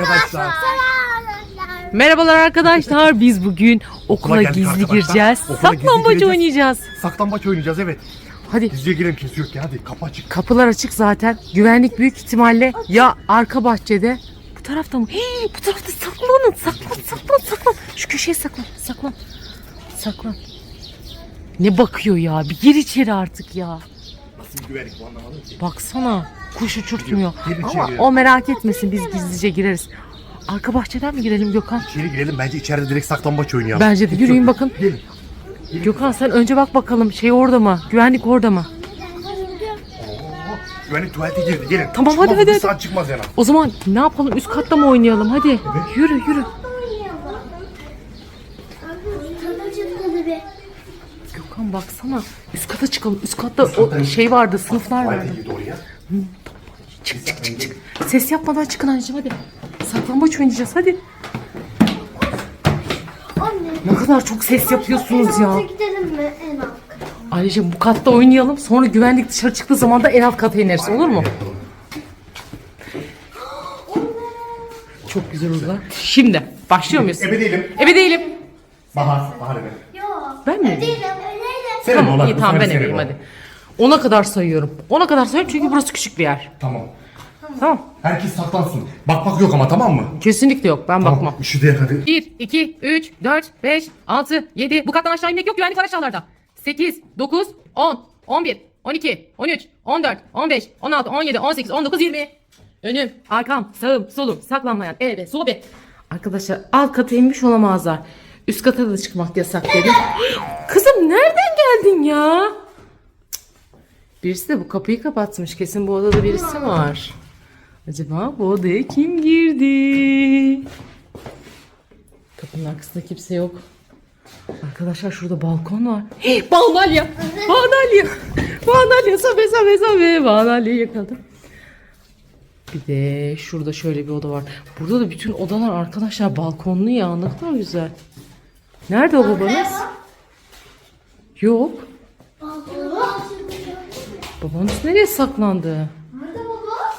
arkadaşlar. Merhabalar arkadaşlar. Biz bugün okula geldik gizli arkadaşlar. gireceğiz. Okula gizli Saklambaç gireceğiz. oynayacağız. Saklambaç oynayacağız evet. Hadi Gizlice girelim kimse yok ya hadi kapı açık. kapılar açık zaten. Güvenlik büyük ihtimalle ya arka bahçede bu tarafta mı? Hii, bu tarafta saklanın. Saklan saklan saklan. Şu köşeye saklan. Saklan. Saklan. Ne bakıyor ya? Bir gir içeri artık ya. Nasıl bir güvenlik bu anlamadım ki. Baksana. Kuş uçurtmuyor. İçeri. Ama o merak etmesin biz gizlice gireriz. Arka bahçeden mi girelim Gökhan? İçeri girelim bence içeride direkt saklambaç oynayalım. Bence de Hiç yürüyün yok. bakın. Gelin. Gökhan sen önce bak bakalım şey orada mı? Güvenlik orada mı? Güvenlik tuvalete girdi gelin. Tamam, Çıkmaz, hadi, hadi, Bir hadi. saat çıkmaz yani. O zaman ne yapalım? Üst katta mı oynayalım? Hadi. Yürü yürü. Gökhan baksana. Üst kata çıkalım. Üst katta o şey vardı, sınıflar vardı. Girdi oraya. Çık çık çık çık. Ses yapmadan çıkın anneciğim hadi. Saklambaç oynayacağız hadi. Ne kadar çok ses yapıyorsunuz ya. Gidelim mi en alt? Anneciğim bu katta oynayalım. Sonra güvenlik dışarı çıktığı zaman da en alt kata ineriz. Olur mu? Çok güzel olur. Şimdi başlıyor muyuz? Ebe değilim. Ebe değilim. Bahar. Bahar ebe. Yok. Ben mi? Değilim, Senin Tamam olan, iyi bu tamam ben senin hadi. Ona kadar sayıyorum. Ona kadar sayıyorum çünkü burası küçük bir yer. Tamam. Tamam. Herkes saklansın. Bakmak yok ama tamam mı? Kesinlikle yok. Ben bakmam. Tamam. Şu diğer hadi. 1, 2, 3, 4, 5, 6, 7. Bu kattan aşağı inmek yok. Güvenlik var aşağılarda. 8, 9, 10, 11, 12, 13, 14, 15, 16, 17, 18, 19, 20. Önüm, arkam, sağım, solum, saklanmayan, ebe, sobe. Arkadaşlar alt kata inmiş olamazlar. Üst kata da çıkmak yasak dedim. Kızım nereden geldin ya? Birisi de bu kapıyı kapatmış. Kesin bu odada birisi var. Acaba bu odaya kim girdi? Kapının arkasında kimse yok. Arkadaşlar şurada balkon var. Hey, Banalya! Banalya! Banalya! Sobe sobe sobe! Banalya yakaladım. Bir de şurada şöyle bir oda var. Burada da bütün odalar arkadaşlar balkonlu ya. Ne kadar güzel. Nerede o babanız? Yok. Babanız nereye saklandı? Nerede baba?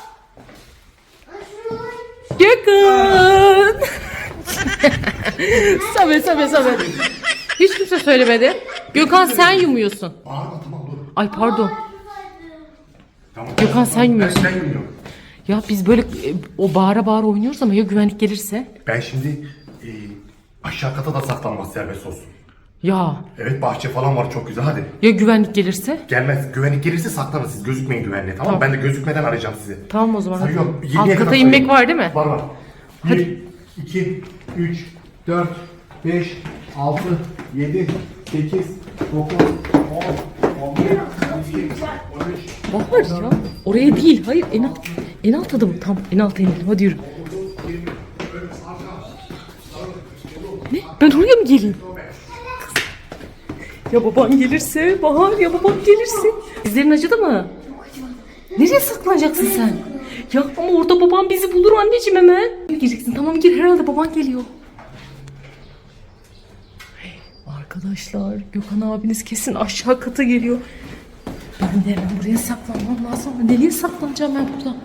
Yakın. sabe sabe sabe. Hiç kimse söylemedi. Gökhan sen yumuyorsun. Bağırma tamam dur. Ay pardon. Tamam. Gökhan, sen yemiyorsun. Ben, ben yemiyorum. Ya biz böyle e, o bağıra bağıra oynuyoruz ama ya güvenlik gelirse? Ben şimdi e, aşağı kata da saklanmaz serbest olsun. Ya Evet bahçe falan var çok güzel hadi. ya güvenlik gelirse? Gelmez. Güvenlik gelirse saklanın siz. Gözükmeyin güvenliğe tamam, mı? Ben de gözükmeden arayacağım sizi. Tamam o zaman. Sayıyorum. Alt kata kadar inmek sayıyorum. var değil mi? Var var. 1, 2, 3, 4, 5, 6, 7, 8, 9, 10, 11, 12, 13, Var ya. Oraya değil. Hayır en alt. En alt adım. Tam en alta inelim. Hadi yürü. Ben oraya mı geleyim? Ya baban gelirse Bahar ya baban gelirse. Dizlerin acıdı mı? Nereye saklanacaksın sen? Ya ama orada baban bizi bulur anneciğim hemen. Gireceksin tamam gir herhalde baban geliyor. Arkadaşlar Gökhan abiniz kesin aşağı kata geliyor. Ben de hemen buraya saklanmam lazım. Nereye saklanacağım ben burada?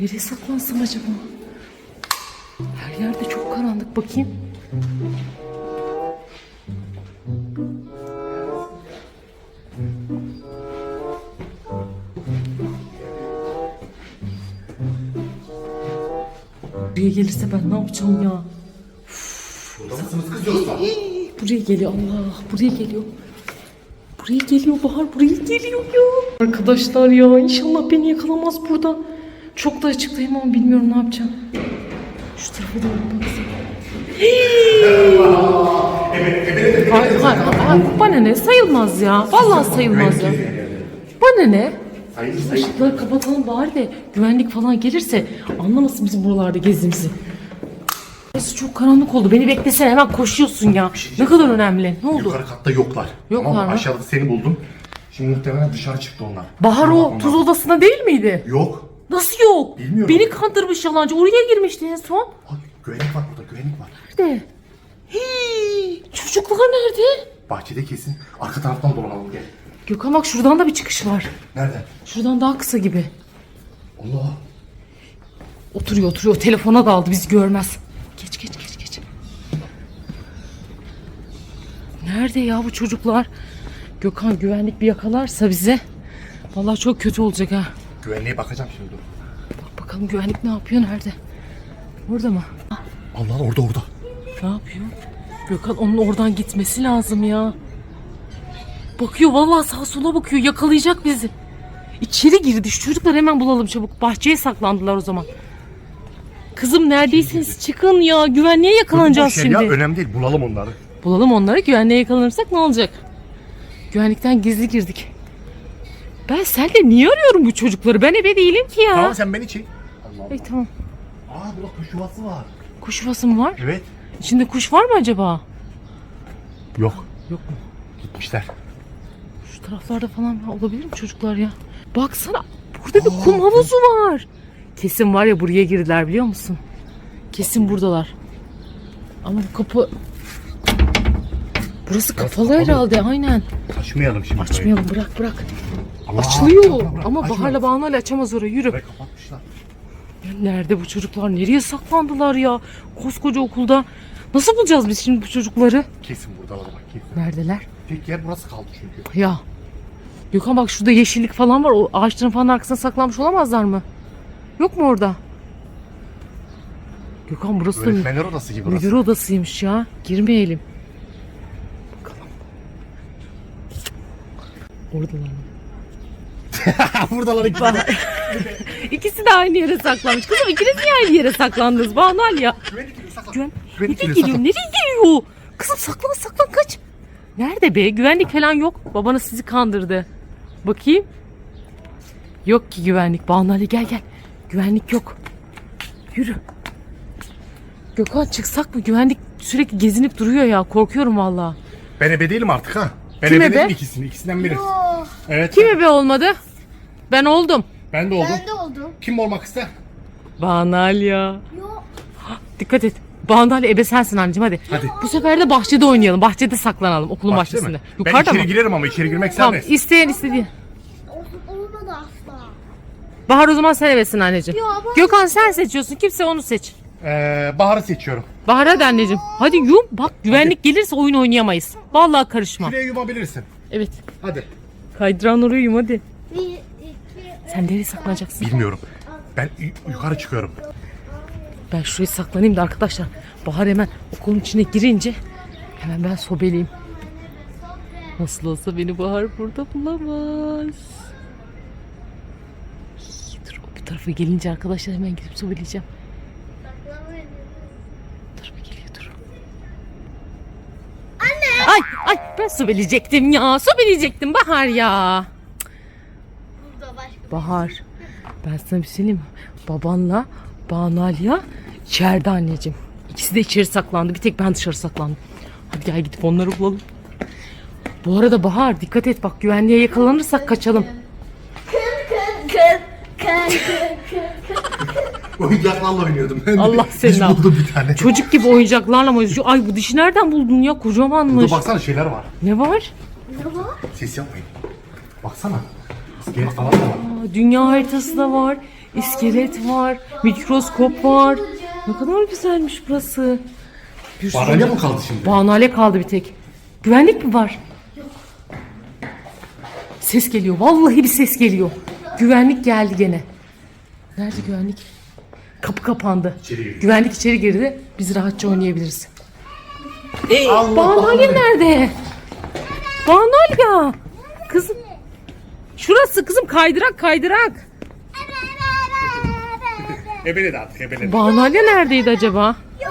Nereye saklansam acaba? Her yerde çok karanlık bakayım. Buraya gelirse ben ne yapacağım ya? Burada mısınız kız yoksa? Buraya geliyor Allah buraya geliyor. Buraya geliyor Bahar buraya geliyor ya. Arkadaşlar ya inşallah beni yakalamaz burada. Çok da açıklayayım ama bilmiyorum ne yapacağım. Hayır, hayır, hayır, bana ne sayılmaz ya. Vallahi sayılmaz ya. Bana ne? Hayır sayın. Işıkları kapatalım bari de güvenlik falan gelirse anlamasın bizim buralarda gezdiğimizi. Burası çok karanlık oldu. Beni beklesene hemen koşuyorsun ya. Ne kadar önemli. Ne oldu? Yukarı katta yoklar. Yoklar tamam, mı? Aşağıda seni buldum. Şimdi muhtemelen dışarı çıktı onlar. Bahar o tuz odasında değil miydi? Yok. Nasıl yok? Bilmiyorum. Beni kandırmış yalancı. Oraya girmişti en son. Ay, güvenlik var burada güvenlik var. Nerede? Hii, çocuklar nerede? Bahçede kesin. Arka taraftan dolanalım gel. Gökhan bak şuradan da bir çıkış var. Nerede? Şuradan daha kısa gibi. Allah. Oturuyor oturuyor. Telefona daldı bizi görmez. Geç geç geç geç. Nerede ya bu çocuklar? Gökhan güvenlik bir yakalarsa bize. Vallahi çok kötü olacak ha. Güvenliğe bakacağım şimdi dur. Bak bakalım güvenlik ne yapıyor nerede? Orada mı? Allah orada orada. Ne yapıyor? Gökhan onun oradan gitmesi lazım ya. Bakıyor vallahi sağa sola bakıyor yakalayacak bizi. İçeri girdi şu çocuklar hemen bulalım çabuk. Bahçeye saklandılar o zaman. Kızım neredeysiniz çıkın ya güvenliğe yakalanacağız yer şimdi. Ya, önemli değil bulalım onları. Bulalım onları güvenliğe yakalanırsak ne olacak? Güvenlikten gizli girdik. Ben sende niye arıyorum bu çocukları? Ben ebe değilim ki ya. Tamam sen beni çek. Allah Ay tamam. Aa burada kuş yuvası var. Kuş yuvası mı var? Evet. İçinde kuş var mı acaba? Yok. Yok mu? Gitmişler. Şu taraflarda falan olabilir mi çocuklar ya? Baksana burada bir kum havuzu var. Kesin var ya buraya girdiler biliyor musun? Kesin buradalar. Ama bu kapı... Burası kapalı kapalı. herhalde aynen. Açmayalım şimdi. Açmayalım bırak bırak. Açılıyor ama. Bahar'la Banu Ali açamaz orayı yürü. Burayı kapatmışlar. Ya nerede bu çocuklar? Nereye saklandılar ya? Koskoca okulda. Nasıl bulacağız biz şimdi bu çocukları? Kesin buradalar bak kesin. Neredeler? Tek yer burası kaldı çünkü. Ya. Gökhan bak şurada yeşillik falan var. O ağaçların falan arkasına saklanmış olamazlar mı? Yok mu orada? Gökhan burası da mü- Öğretmenler odası gibi burası. müdür odasıymış ya. Girmeyelim. Bakalım. Oradalar mı? buradalar ikisi de. İkisi de aynı yere saklanmış. Kızım ikiniz niye aynı yere saklandınız? Banal ya. Güvenlik geliyor saklan. Güven... Güvenlik Nereye geliyor geliyor? saklan. Nereye geliyor? Kızım saklan saklan kaç. Nerede be? Güvenlik falan yok. Babanız sizi kandırdı. Bakayım. Yok ki güvenlik. Banu Ali gel gel. Güvenlik yok. Yürü. Gökhan çıksak mı? Güvenlik sürekli gezinip duruyor ya. Korkuyorum valla. Ben ebe değilim artık ha. Ben Kim ebe ebe? değilim ikisini. İkisinden biri. Evet. Kim ebe olmadı? Ben oldum. Ben de oldum. ben de oldum. Kim olmak ister? Banu Ali ya. Yok. Dikkat et. Banu Ali ebe sensin anneciğim hadi. Hadi. Bu sefer de bahçede oynayalım. Bahçede saklanalım okulun Bahçede bahçesinde. mi? Yukarıda ben içeri mı? girerim ama içeri girmek Tamam serbest. isteyen istediği. Ol- Olmadı asla. Bahar o zaman sen ebesin anneciğim. Ya Bahar- Gökhan sen seçiyorsun. Kimse onu seç. Ee, Bahar'ı seçiyorum. Bahar hadi anneciğim. Hadi yum. Bak güvenlik gelirse oyun oynayamayız. Vallahi karışma. Şuraya yumabilirsin. Evet. Hadi. Kaydıran oraya yum hadi. Sen nereye saklanacaksın? Bilmiyorum. Ben yu- yukarı çıkıyorum. Ben şuraya saklanayım da arkadaşlar. Bahar hemen okulun içine girince hemen ben sobeleyim. Nasıl olsa beni Bahar burada bulamaz. Dur o bir tarafa gelince arkadaşlar hemen gidip sobeleyeceğim. Dur bir geliyor dur. Anne! Ay ay ben sobeleyecektim ya. Sobeleyecektim Bahar ya. Bahar ben sana bir şey söyleyeyim mi? Babanla Banu Aliye içeride anneciğim. İkisi de içeri saklandı. Bir tek ben dışarı saklandım. Hadi gel gidip onları bulalım. Bu arada Bahar dikkat et bak güvenliğe yakalanırsak kaçalım. Oyuncaklarla oynuyordum. Ben Allah seni diş al. buldum bir tane. Çocuk gibi oyuncaklarla mı? oynuyorsun? Ay bu dişi nereden buldun ya? Kocamanmış. Burada baksana şeyler var. Ne var? Ne var? Ses yapmayın. Baksana. İskelet falan da var. Aa, dünya haritası da var. İskelet var. Mikroskop var. Ne kadar güzelmiş burası. Bir Baralya mı kaldı şimdi? Banale kaldı bir tek. Güvenlik mi var? Ses geliyor. Vallahi bir ses geliyor. Güvenlik geldi gene. Nerede güvenlik? Kapı kapandı. İçeri girdi. Güvenlik içeri girdi. Biz rahatça oynayabiliriz. Allah Banale nerede? Banal ya. Kızım. Şurası kızım kaydırak kaydırak. Ebeledi artık ebeledi. Banalya neredeydi acaba? Ya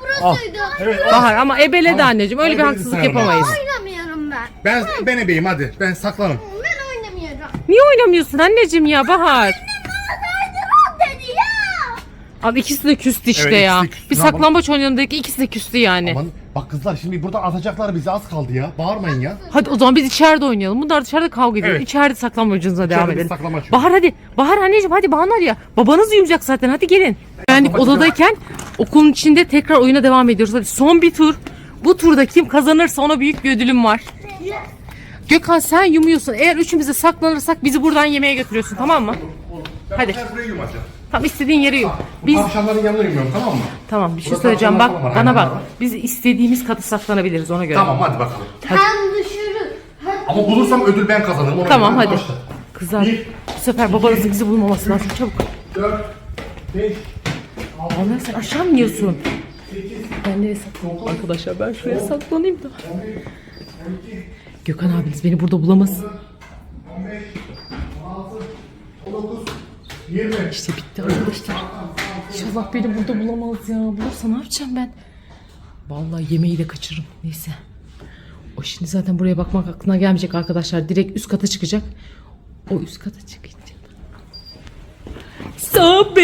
burasıydı. Evet. Bahar ama ebeledi anneciğim. Öyle bir Ebeledi haksızlık sayılmaz. yapamayız. Oynamıyorum ben. Ben ben ebeyim hadi. Ben saklanım. Ben oynamıyorum. Niye oynamıyorsun anneciğim ya Bahar? Kaydırak dedi ya. Abi ikisi de küstü işte Evet, ya. ikisi de küstü. Bir Ne yapalım? saklambaç oynayalım dedik ikisi de küstü yani. Aman bak kızlar şimdi buradan atacaklar bizi az kaldı ya. Bağırmayın ya. Hadi o zaman biz içeride oynayalım. Bunlar dışarıda kavga ediyor. Evet. İçeride saklambaçınıza devam biz edelim. saklambaç Bahar hadi. Bahar anneciğim hadi Bahar ya. Babanız uyumayacak zaten hadi gelin. Güvenlik saklambaç odadayken okulun içinde tekrar oyuna devam ediyoruz. Hadi son bir tur. Bu turda kim kazanırsa ona büyük bir ödülüm var. Gökhan sen yumuyorsun. Eğer üçümüz de saklanırsak bizi buradan yemeğe götürüyorsun tamam mı? Ben Hadi. Hadi. buraya yumacağım. Tam istediğin yeri yok. Bu Biz tavşanların yanına inmiyorum tamam mı? tamam bir şey Burada söyleyeceğim tavşanlar bak falan var, bana bak. hayvanlar var. Biz istediğimiz katı saklanabiliriz ona göre. Tamam hadi bakalım. Hem düşürür. Hem Ama bulursam ödül ben kazanırım. Ona Tamam göre hadi. başla. Kızlar Bir. bu sefer babanızın bizi bulmaması lazım çabuk. 4, 5, Onlar sen aşağı mı iniyorsun? Ben nereye saklanayım? Arkadaşlar ben şuraya saklanayım da. Gökhan abiniz beni burada bulamaz. 15, 16, 19, 20. İşte bitti arkadaşlar. İnşallah beni burada bulamaz ya. Bulursa ne yapacağım ben? Vallahi yemeği de kaçırırım. Neyse. O şimdi zaten buraya bakmak aklına gelmeyecek arkadaşlar. Direkt üst kata çıkacak. O üst kata çıkınca. Sobe!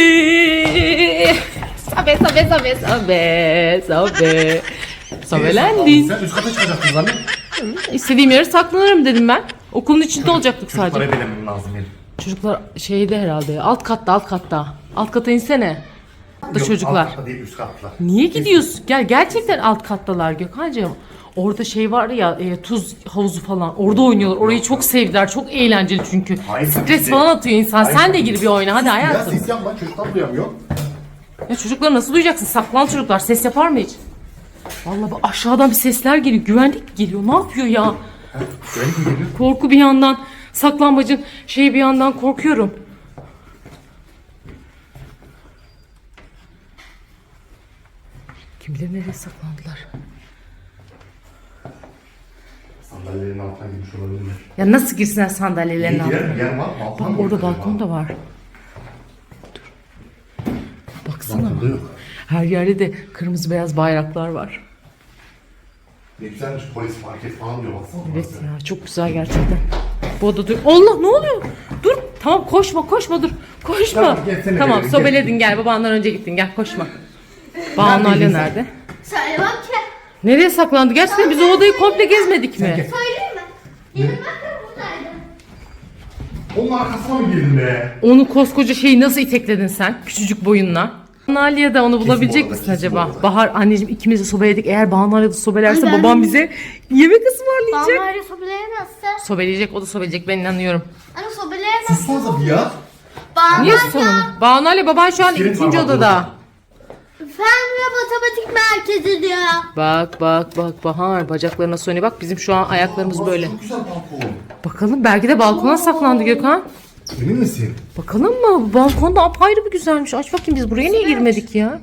Sobe, sobe, sobe, sobe, sobe. Sobelendin. Sen üst kata çıkacaksın zannet. İstediğim yere saklanırım dedim ben. Okulun içinde olacaktık sadece. Para veremem lazım benim. Çocuklar şeyde herhalde. Alt katta, alt katta. Alt kata insene. Yok, çocuklar. Alt katta değil üst katlar. Niye gidiyorsun? Gel gerçekten alt kattalar Gökhan'cığım. Orada şey var ya e, tuz havuzu falan. Orada oynuyorlar. Orayı çok sevdiler. Çok eğlenceli çünkü. Hayır, Stres ki. falan atıyor insan. Hayır, Sen de gir bir oyna hadi Ya hayatım. ses yapma çocuklar duyamıyor. Ya çocukları nasıl duyacaksın? Saklan çocuklar. Ses yapar mı hiç? Vallahi bu aşağıdan bir sesler geliyor. Güvenlik geliyor. Ne yapıyor ya? Güvenlik mi geliyor? Korku bir yandan. Saklanmacın şey bir yandan korkuyorum. Kim bilir nereye saklandılar? Sandalyelerin altına girmiş olabilirler. Ya nasıl girsinler sandalyelerin altına? girer mi? Yer var. Bak orada balkon da var. Dur. Baksana. Balkonda yok. Her yerde de kırmızı beyaz bayraklar var. Ne güzelmiş polis market falan diyor baksana. Evet ya çok güzel gerçekten. Bu oda dur. Allah ne oluyor? Dur. Tamam koşma koşma dur. Koşma. Tamam, gelsene tamam sobeledin gel. Babandan önce gittin gel koşma. Banu Ali nerede? Söyle bak ki. Nereye saklandı? Gerçekten biz o odayı komple gezmedik mi? Söyleyeyim mi? Benim bakın buradaydı. Onun arkasına mı girdin be? Onu koskoca şeyi nasıl itekledin sen? Küçücük boyunla. Banu da onu bulabilecek arada, misin acaba? Bahar anneciğim ikimiz de sobeledik. Eğer de sobelerse Ben- babam bize yemek ısmarlayacak. Bana öyle sobeleyemezse. Sobeleyecek o da sobeleyecek ben inanıyorum. Hani sobeleyemezse. Sussanıza bir ya. Bana Niye sorun? Banu Ali baban şu an Kirin ikinci odada. Fen ve matematik merkezi diyor. Bak bak bak Bahar bacaklarına söyle bak bizim şu an ayaklarımız Burası böyle. Çok güzel balkon. Bakalım belki de balkona saklandı Gökhan. Emin misin? Bakalım mı? Balkonda apayrı bir güzelmiş. Aç bakayım biz buraya niye girmedik ya?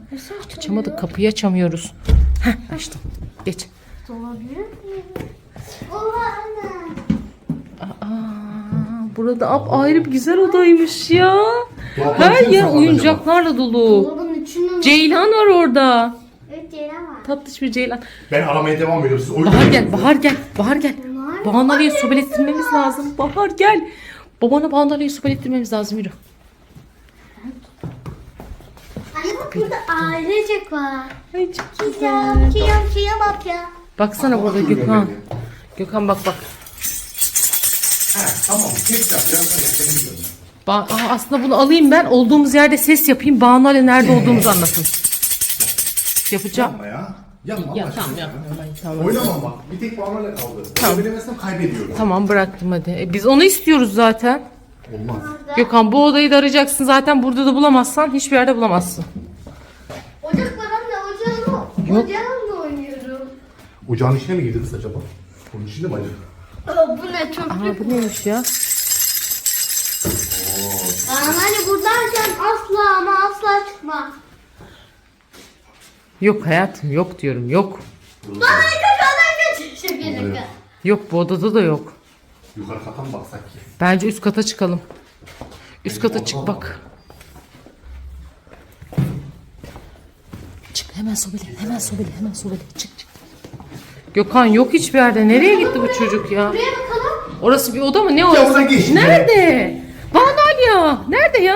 Açamadık kapıyı açamıyoruz. Heh açtım. Geç. Olabilir mi? Oha anne. Aa, burada apayrı bir güzel odaymış ya. Her mi yer saklandı oyuncaklarla dolu. Dolabın içinde mi? Ceylan var orada. Evet Ceylan var. Tatlış bir ceylan. Ben aramaya devam ediyorum. Siz oyun Bahar gel, oynuyorsunuz. Bahar gel, Bahar gel. Var. Bahanali'yi sobelettirmemiz lazım. Bahar gel. Babana Bahanali'yi sobelettirmemiz lazım yürü. Anne bak burada ailecek var. Ay çok Kıyam kıyam kıyam bak ya. Baksana burada Gökhan. Gökhan bak bak. He, tamam. Tek yapacağım. Ben yapacağım. Ba- Aa, aslında bunu alayım ben. Olduğumuz yerde ses yapayım. Banu Ali nerede olduğumuzu anlatın. Yapacağım. Yapma ya. Yapma. Ya Allah tamam aşkına. yapma. Tamam. Oynamam bak. Bir tek bağımla kaldı. Tamam. Söylemezsem kaybediyorum. Tamam bıraktım hadi. E, biz onu istiyoruz zaten. Olmaz. Gökhan bu odayı da arayacaksın zaten. Burada da bulamazsan hiçbir yerde bulamazsın. Ocak var anne ocağımla. Yok. Ocağımla oynuyorum. Ocağın içine mi girdiniz acaba? Onun içinde mi acaba? Aa, bu ne çok Aa bu neymiş ya? Hani buradayken asla ama asla çıkma. Yok hayatım yok diyorum yok. Bana kafadan kaç şaka Yok bu odada da yok. Yukarı kata mı baksak ki? Bence üst kata çıkalım. Üst kata çık bak. Çık hemen sobele, hemen sobele, hemen sobele. Çık çık. Gökhan yok hiçbir yerde. Nereye gitti bu çocuk ya? Buraya bakalım. Orası bir oda mı? Ne orası? oradan geç. Nerede? Vanalya. Nerede ya?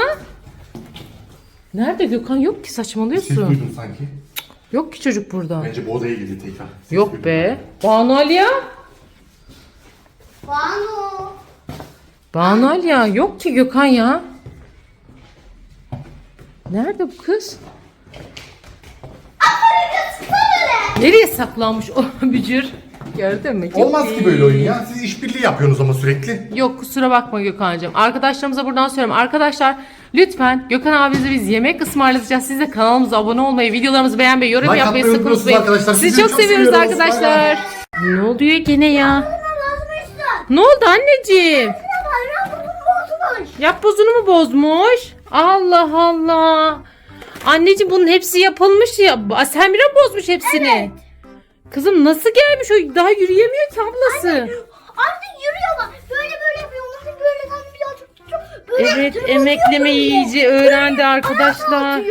Nerede Gökhan? Yok ki Ses saçmalıyorsun. duydum sanki. Yok ki çocuk burada. Bence bu odaya gitti tekrar. Ses Yok duydum. be. Vanalya. Banu. Banalya yok ki Gökhan ya. Nerede bu kız? Nereye saklanmış o bücür? Gördün mü? Olmaz ki böyle oyun ya. Siz işbirliği yapıyorsunuz ama sürekli. Yok kusura bakma Gökhan'cığım. Arkadaşlarımıza buradan söylüyorum. Arkadaşlar Lütfen Gökhan abimize biz yemek ısmarlatacağız. Siz de kanalımıza abone olmayı, videolarımızı beğenmeyi, yorum Like yapmayı sakın unutmayın. arkadaşlar. Sizi Sizi çok çok seviyoruz arkadaşlar. Ne oluyor gene ya? Ne oldu anneciğim? Yap bozunu mu bozmuş? Allah Allah. Anneciğim bunun hepsi yapılmış ya. Mi bozmuş hepsini? Kızım nasıl gelmiş o daha yürüyemiyor ki ablası. Artık Evet emekleme böyle. iyice öğrendi arkadaşlar.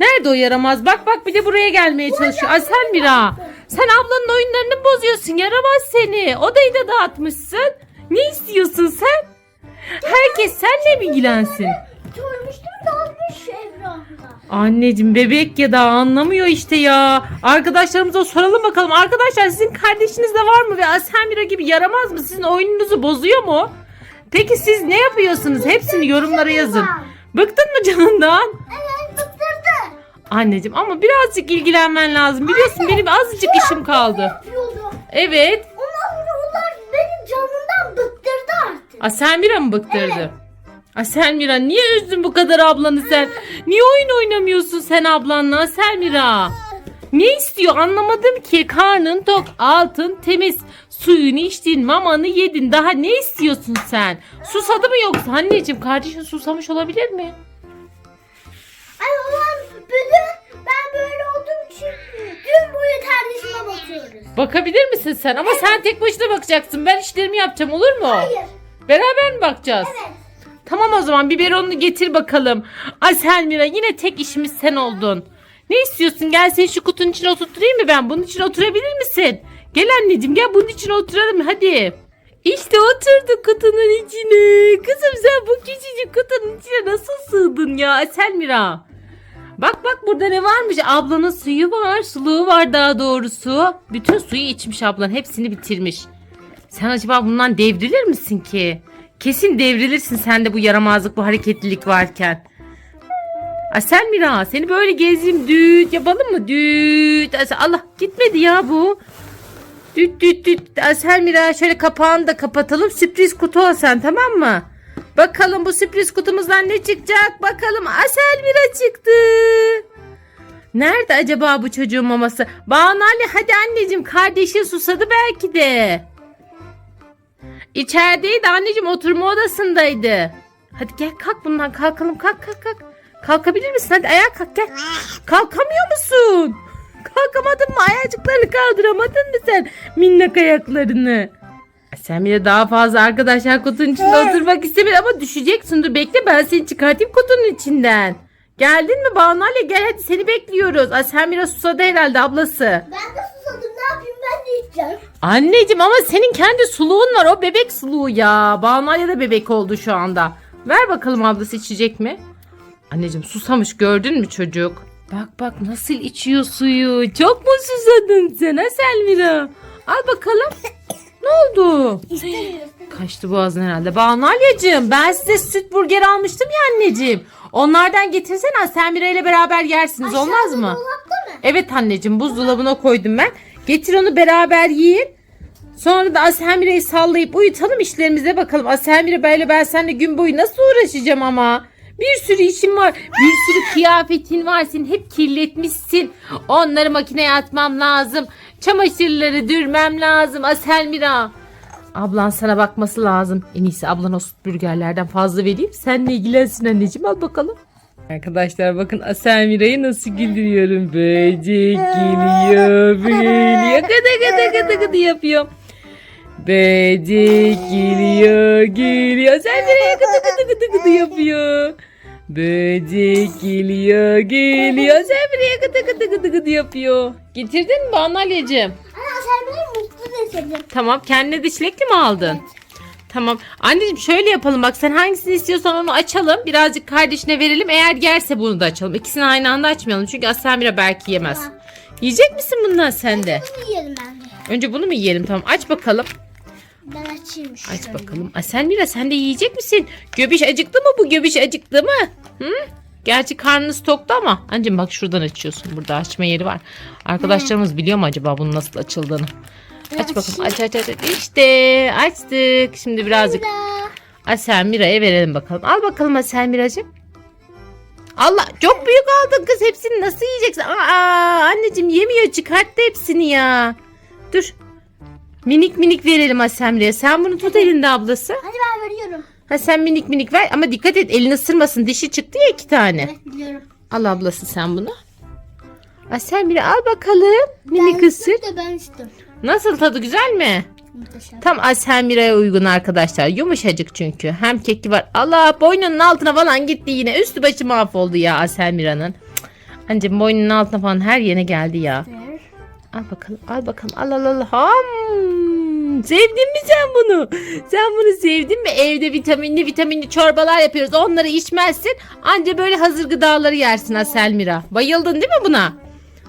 Nerede o yaramaz? Bak bak bir de buraya gelmeye çalışıyor. Ay sen Mira. Sen ablanın oyunlarını mı bozuyorsun? Yaramaz seni. Odayı da dağıtmışsın. Ne istiyorsun sen? Herkes senle mi ilgilensin? Görmüştüm dağılmış etrafına. Anneciğim bebek ya da anlamıyor işte ya. Arkadaşlarımıza soralım bakalım. Arkadaşlar sizin kardeşiniz de var mı? Ve Asemira gibi yaramaz mı? Sizin oyununuzu bozuyor mu? Peki siz ne yapıyorsunuz? Hepsini yorumlara yazın. Bıktın mı canından? Evet bıktırdı. Anneciğim ama birazcık ilgilenmen lazım. Biliyorsun benim azıcık işim kaldı. Yapıyordu. Evet. Ondan sonra onlar benim canımdan bıktırdı artık. Aselmira mı bıktırdı? Aselmira niye üzdün bu kadar ablanı sen? Niye oyun oynamıyorsun sen ablanla Aselmira? Ne istiyor anlamadım ki. Karnın tok, altın temiz. Suyunu içtin, mamanı yedin. Daha ne istiyorsun sen? Susadı mı yoksa anneciğim? Kardeşin susamış olabilir mi? Ay ulan bugün ben böyle olduğum için gün boyu kardeşime bakıyoruz. Bakabilir misin sen? Ama sen tek başına bakacaksın. Ben işlerimi yapacağım olur mu? Hayır. Beraber mi bakacağız? Evet. Tamam o zaman biberonunu getir bakalım. Ay Selmira yine tek işimiz sen oldun. Ne istiyorsun? Gel seni şu kutunun içine oturtturayım mı ben? Bunun içine oturabilir misin? Gel anneciğim gel bunun içine oturalım hadi. İşte oturduk kutunun içine. Kızım sen bu küçücük kutunun içine nasıl sığdın ya Selmira? Bak bak burada ne varmış? Ablanın suyu var, suluğu var daha doğrusu. Bütün suyu içmiş ablan, hepsini bitirmiş. Sen acaba bundan devrilir misin ki? Kesin devrilirsin sen de bu yaramazlık, bu hareketlilik varken. Asel Mira seni böyle gezeyim düt yapalım mı düt. Allah gitmedi ya bu. Düt düt düt. Asel Mira şöyle kapağını da kapatalım. Sürpriz kutu ol sen tamam mı? Bakalım bu sürpriz kutumuzdan ne çıkacak? Bakalım Asel Mira çıktı. Nerede acaba bu çocuğun maması? Banu Ali hadi anneciğim kardeşin susadı belki de. İçerideydi anneciğim oturma odasındaydı. Hadi gel kalk bundan kalkalım kalk kalk kalk. Kalkabilir misin? Hadi ayağa kalk gel. Kalkamıyor musun? Kalkamadın mı? Ayacıklarını kaldıramadın mı sen? Minnak ayaklarını. Sen bir de daha fazla arkadaşlar kutunun içinde oturmak istemedin ama düşeceksin. Dur bekle ben seni çıkartayım kutunun içinden. Geldin mi Banu Ali? Gel hadi seni bekliyoruz. Ay sen biraz susadı herhalde ablası. Ben de susadım ne yapayım ben de içeceğim. Anneciğim ama senin kendi suluğun var. O bebek suluğu ya. Banu da bebek oldu şu anda. Ver bakalım ablası içecek mi? Anneciğim susamış gördün mü çocuk? Bak bak nasıl içiyor suyu. Çok mu susadın sen ha Selmira? Al bakalım. Ne oldu? İstemiyorum. Kaçtı boğazın herhalde. Banu Alyacığım ben size süt burger almıştım ya anneciğim. Onlardan getirsene Selmira ile beraber yersiniz olmaz mı? Mı? Evet anneciğim buzdolabına koydum ben. Getir onu beraber yiyin. Sonra da Aselmire'yi sallayıp uyutalım işlerimize bakalım. Aselmire böyle ben seninle gün boyu nasıl uğraşacağım ama. Bir sürü işim var. Bir sürü kıyafetin var. Senin hep kirletmişsin. Onları makineye atmam lazım. Çamaşırları dürmem lazım. Aselmira. Ablan sana bakması lazım. En iyisi ablan o burgerlerden fazla vereyim. Senle ilgilensin anneciğim. Al bakalım. Arkadaşlar bakın Aselmira'yı nasıl güldürüyorum. Böcek geliyor, geliyor. Gıdı gıdı gıdı yapıyor. Böcek geliyor, geliyor. Aselmira'ya gıdı gıdı gıdı gıdı yapıyor. Böcek geliyor, geliyor. Aselmira'ya gıdı gıdı gıdı gıdı yapıyor. Getirdin mi Banu Aliyeciğim? Ana sen beni mutlu deseydin. Tamam kendine de çilekli mi aldın? Tamam. Anneciğim şöyle yapalım bak sen hangisini istiyorsan onu açalım. Birazcık kardeşine verelim. Eğer yerse bunu da açalım. İkisini aynı anda açmayalım. Çünkü Asamira belki yemez. Tamam. Yiyecek misin bundan sen de? Bunu yiyelim ben de. Önce bunu mu yiyelim? Tamam aç bakalım. Ben açayım şöyle. Aç bakalım. Aselmira sen de yiyecek misin? Göbiş acıktı mı bu? Göbiş acıktı mı? Hı? Gerçi karnınız toktu ama. Anneciğim bak şuradan açıyorsun. Burada açma yeri var. Arkadaşlarımız biliyor mu acaba bunun nasıl açıldığını? Aç bakalım. Aç aç aç. aç. İşte açtık. Şimdi birazcık Bismillah. Aselmira'ya verelim bakalım. Al bakalım Aselmira'cığım. Allah çok büyük aldın kız. Hepsini nasıl yiyeceksin? Aa anneciğim yemiyor çıkarttı hepsini ya. Dur. Minik minik verelim Asemre'ye. Sen bunu tut elinde ablası. Hadi ben veriyorum. Ha sen minik minik ver ama dikkat et elini ısırmasın. Dişi çıktı ya iki tane. Evet biliyorum. Al ablası sen bunu. Asemre al bakalım. Minik ben ısır. de ben içtim. Nasıl tadı güzel mi? Muhteşem. Tam Aselmira'ya uygun arkadaşlar. Yumuşacık çünkü. Hem keki var. Allah boynunun altına falan gitti yine. Üstü başı mahvoldu ya Aselmira'nın. Cık. Anneciğim boynunun altına falan her yerine geldi ya. Ver. Al bakalım al bakalım al al al. Ham. Sevdin mi sen bunu? Sen bunu sevdin mi? Evde vitaminli vitaminli çorbalar yapıyoruz. Onları içmezsin. Anca böyle hazır gıdaları yersin Aselmira. Bayıldın değil mi buna?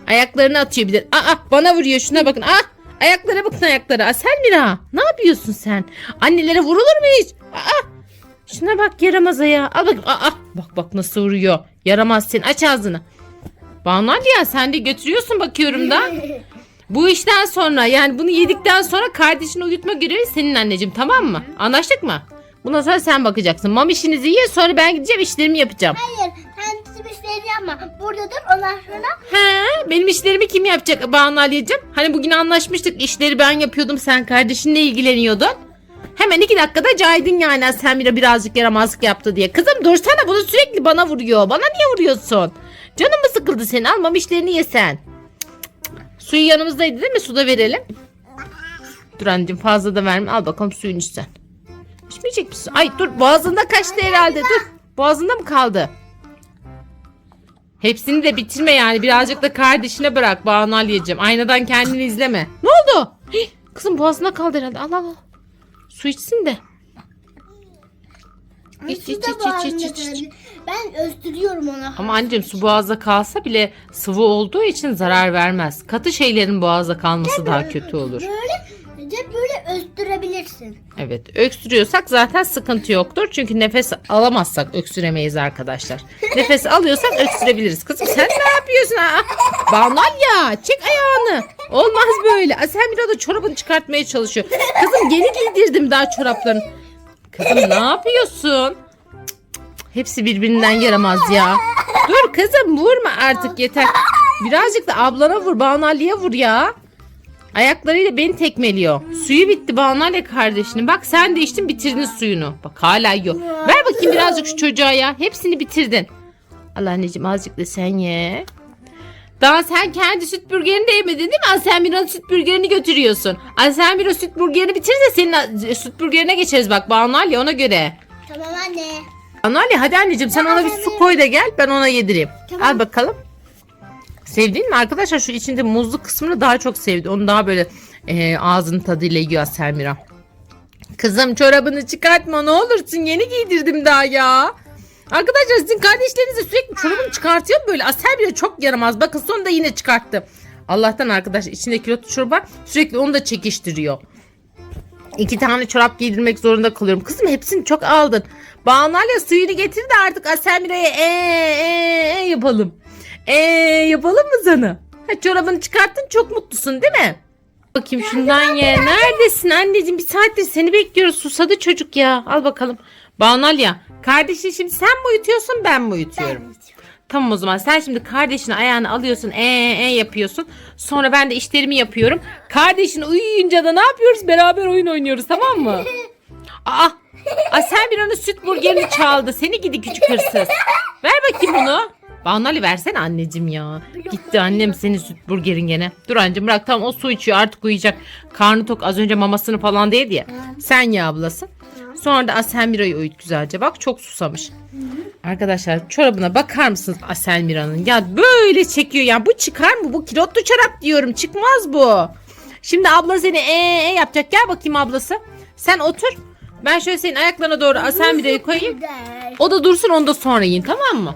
Ayaklarını atıyor bir de. Aa bana vuruyor şuna bakın. Ah ayaklara bakın ayaklara. Aselmira ne yapıyorsun sen? Annelere vurulur mu hiç? Aa şuna bak yaramaza ya. Al bak. Aa bak bak nasıl vuruyor. Yaramaz sen aç ağzını. Banu ya sen de götürüyorsun bakıyorum da. Bu işten sonra yani bunu yedikten sonra kardeşini uyutma görevi senin anneciğim tamam mı? Anlaştık mı? Bundan sonra sen bakacaksın. Mam işinizi ye sonra ben gideceğim işlerimi yapacağım. Hayır sen bizim işlerini yapma. Burada dur ondan sonra. He, benim işlerimi kim yapacak Banu Aliyeciğim? Hani bugün anlaşmıştık işleri ben yapıyordum sen kardeşinle ilgileniyordun. Hemen iki dakikada caydın yani sen bir birazcık yaramazlık yaptı diye. Kızım dursana bunu sürekli bana vuruyor. Bana niye vuruyorsun? Canım mı sıkıldı senin? Almam işlerini yesen. Suyu yanımızdaydı değil mi? Suda verelim. Dur anneciğim fazla da verme. Al bakalım suyunu iç sen. İçmeyecek misin? Ay dur boğazında kaçtı herhalde. Dur. Boğazında mı kaldı? Hepsini de bitirme yani. Birazcık da kardeşine bırak Banu Aliyeciğim. Aynadan kendini izleme. Ne oldu? Hih, kızım boğazına kaldı herhalde. Al al al. Su içsin de. İç, iç, iç, iç, iç, iç. Ben östürüyorum onu. Ama anneciğim su boğazda kalsa bile sıvı olduğu için zarar vermez. Katı şeylerin boğazda kalması daha kötü olur. Böyle de böyle östürebilirsin. Evet öksürüyorsak zaten sıkıntı yoktur. Çünkü nefes alamazsak öksüremeyiz arkadaşlar. Nefes alıyorsak öksürebiliriz. Kızım sen ne yapıyorsun? ha? Banal ya çek ayağını. Olmaz böyle. Sen bir da çorabını çıkartmaya çalışıyor. Kızım yeni giydirdim daha çoraplarını. Kızım ne yapıyorsun? Hepsi birbirinden yaramaz ya. Dur kızım vurma artık yeter. Birazcık da ablana vur. Banalya vur ya. Ayaklarıyla beni tekmeliyor. Suyu bitti Banalya kardeşinin. Bak sen de içtin bitirdin suyunu. Bak hala yiyor. Ver bakayım birazcık şu çocuğa ya. Hepsini bitirdin. Allah anneciğim azıcık da sen ye. Daha sen kendi süt burgerini de yemedin değil mi? Aselmira'nın süt burgerini götürüyorsun. Aselmira süt burgerini bitirse senin süt burgerine geçeriz bak Banalya ona göre. Tamam anne. Anneanne hadi anneciğim sen ona bir su koy da gel ben ona yedireyim. Tamam. Al bakalım. Sevdin mi arkadaşlar şu içinde muzlu kısmını daha çok sevdi. Onu daha böyle e, ağzının tadıyla yiyor Selmira. Kızım çorabını çıkartma ne olursun yeni giydirdim daha ya. Arkadaşlar sizin kardeşleriniz de sürekli çorabını çıkartıyor böyle? Asel bile çok yaramaz. Bakın sonunda yine çıkarttı. Allah'tan arkadaşlar içinde kilotlu çorap var. Sürekli onu da çekiştiriyor. İki tane çorap giydirmek zorunda kalıyorum. Kızım hepsini çok aldın. Banalya suyunu getir de artık Aselmire'ye ee, ee, ee yapalım. Ee yapalım mı sana? Ha, çorabını çıkarttın çok mutlusun değil mi? Bakayım şundan ye. Neredesin anneciğim? Bir saattir seni bekliyoruz. Susadı çocuk ya. Al bakalım. Banalya kardeşin şimdi sen mi uyutuyorsun ben mi uyutuyorum? Tamam o zaman sen şimdi kardeşini ayağını alıyorsun ee ee yapıyorsun. Sonra ben de işlerimi yapıyorum. Kardeşin uyuyunca da ne yapıyoruz? Beraber oyun oynuyoruz tamam mı? Aa, aa sen bir anı süt burgerini çaldı. Seni gidi küçük hırsız. Ver bakayım bunu. Banu Ali versene anneciğim ya. Gitti annem senin süt burgerin gene. Dur anneciğim bırak tamam o su içiyor artık uyuyacak. Karnı tok az önce mamasını falan değil ya. Sen ya ablası. Sonra da Aselmira'yı uyut güzelce. Bak çok susamış. Arkadaşlar çorabına bakar mısınız Aselmira'nın? Ya böyle çekiyor ya. Bu çıkar mı? Bu kilotlu çorap diyorum. Çıkmaz bu. Şimdi abla seni ee, ee yapacak. Gel bakayım ablası. Sen otur. Ben şöyle senin ayaklarına doğru Aselmira'yı koyayım. O da dursun onu da sonra yiyin tamam mı?